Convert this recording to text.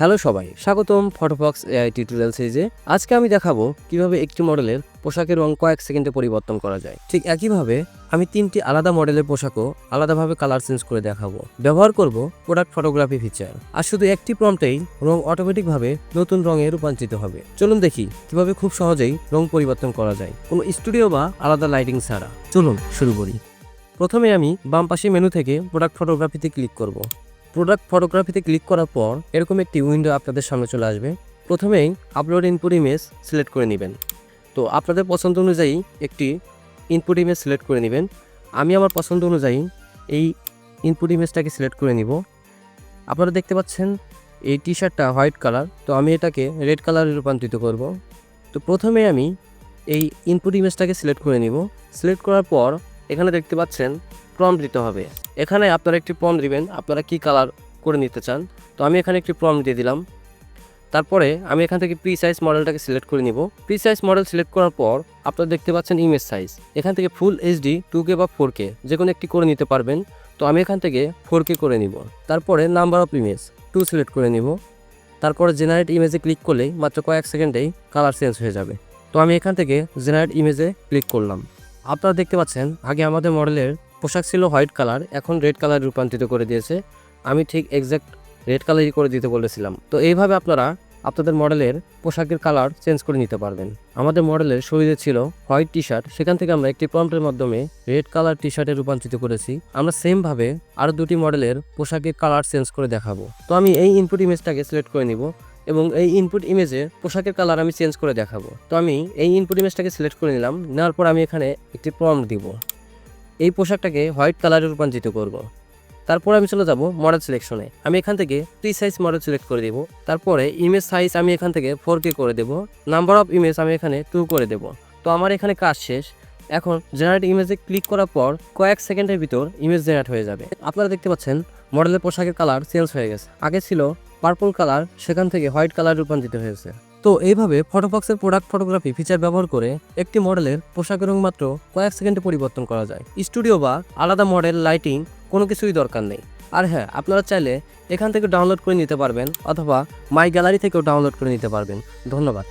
Hello সবাই, স্বাগতম ফটোবক্স AI tutorial সিরিজে আজকে আমি দেখাবো কীভাবে একটি মডেলের পোশাকের রং কয়েক সেকেন্ডে পরিবর্তন করা যায়। ঠিক একইভাবে আমি তিনটি আলাদা মডেলের পোশাকও আলাদাভাবে কালার চেঞ্জ করে দেখাবো। ব্যবহার করব প্রোডাক্ট ফটোগ্রাফি ফিচার আর শুধু একটি প্রম্পটেই রং অটোমেটিকভাবে নতুন রঙে রূপান্তরিত হবে। চলুন দেখি কীভাবে খুব সহজেই রং পরিবর্তন করা যায়। কোনো স্টুডিও বা আলাদা লাইটিং ছাড়া। চলুন শুরু করি। প্রথমে আমি বাম পাশে মেনু থেকে প্রোডাক্ট ফটোগ্রাফিতে ক্লিক করব। প্রোডাক্ট ফটোগ্রাফিতে ক্লিক করার পর এরকম একটি উইন্ডো আপনাদের সামনে চলে আসবে। প্রথমেই আপলোড ইনপুট ইমেজ সিলেক্ট করে নেবেন। তো আপনাদের পছন্দ অনুযায়ী একটি ইনপুট ইমেজ সিলেক্ট করে নেবেন। আমি আমার পছন্দ অনুযায়ী এই ইনপুট ইমেজটাকে সিলেক্ট করে নিব। আপনারা দেখতে পাচ্ছেন এই টি শার্টটা হোয়াইট কালার তো আমি এটাকে রেড কালারে রূপান্তরিত করব। তো প্রথমে আমি এই ইনপুট ইমেজটাকে সিলেক্ট করে নিব। সিলেক্ট করার পর এখানে দেখতে পাচ্ছেন প্রম দিতে হবে। এখানে আপনারা একটি প্রম দিবেন, আপনারা কি কালার করে নিতে চান? তো আমি এখানে একটি প্রম দিয়ে দিলাম। তারপরে আমি এখান থেকে প্রি সাইজ মডেলটাকে সিলেক্ট করে নিব। প্রি সাইজ মডেল সিলেক্ট করার পর আপনারা দেখতে পাচ্ছেন ইমেজ সাইজ এখান থেকে ফুল এইচডি টু কে বা ফোর কে যে কোনো একটি করে নিতে পারবেন। তো আমি এখান থেকে ফোর কে করে নিব। তারপরে number of image to select করে নিব। তারপরে জেনারেট ইমেজে ক্লিক করলেই মাত্র কয়েক সেকেন্ডেই কালার চেঞ্জ হয়ে যাবে। তো আমি এখান থেকে জেনারেট ইমেজে ক্লিক করলাম। আপনারা দেখতে পাচ্ছেন, আগে আমাদের মডেলের পোশাক ছিল হোয়াইট কালার, এখন রেড কালার রূপান্তরিত করে দিয়েছে। আমি ঠিক এক্স্যাক্ট রেড কালারই করে দিতে বলেছিলাম। তো এইভাবে আপনারা আপনাদের মডেলের পোশাকের কালার চেঞ্জ করে নিতে পারবেন। আমাদের মডেলের শরীরে ছিল হোয়াইট টি শার্ট সেখান থেকে আমরা একটি প্রম্পটের মাধ্যমে রেড কালার টি শার্টে রূপান্তরিত করেছি। আমরা সেমভাবে আরও দুটি মডেলের পোশাকের কালার চেঞ্জ করে দেখাবো। তো আমি এই ইনপুট ইমেজটাকে সিলেক্ট করে নিব এবং এই ইনপুট ইমেজে পোশাকের কালার আমি চেঞ্জ করে দেখাবো। তো আমি এই ইনপুট ইমেজটাকে সিলেক্ট করে নিলাম, নেওয়ার পর আমি এখানে একটি প্রম্পট দিব। এই পোশাকটাকে হোয়াইট কালারে রূপান্তরিত করব। তারপর আমি চলে যাব মডেল সিলেকশনে। আমি এখান থেকে প্রি সাইজ মডেল সিলেক্ট করে দেব। তারপরে ইমেজ সাইজ আমি এখান থেকে ফোর কে করে দেব। নাম্বার অফ ইমেজ আমি এখানে টু করে দেব। তো আমার এখানে কাজ শেষ। এখন জেনারেট ইমেজে ক্লিক করার পর কয়েক সেকেন্ডের ভিতর ইমেজ জেনারেট হয়ে যাবে। আপনারা দেখতে পাচ্ছেন মডেলের পোশাকের কালার চেঞ্জ হয়ে গেছে। আগে ছিল পার্পল কালার সেখান থেকে হোয়াইট কালার রূপান্তরিত হয়েছে। তো এইভাবে ফটোবক্সের প্রোডাক্ট ফটোগ্রাফি ফিচার ব্যবহার করে একটি মডেলের পোশাক রং মাত্র কয়েক সেকেন্ডে পরিবর্তন করা যায়। স্টুডিও বা আলাদা মডেল লাইটিং কোনো কিছুই দরকার নেই। আর হ্যাঁ আপনারা চাইলে এখান থেকে ডাউনলোড করে নিতে পারবেন অথবা মাই গ্যালারি থেকেও ডাউনলোড করে নিতে পারবেন। ধন্যবাদ।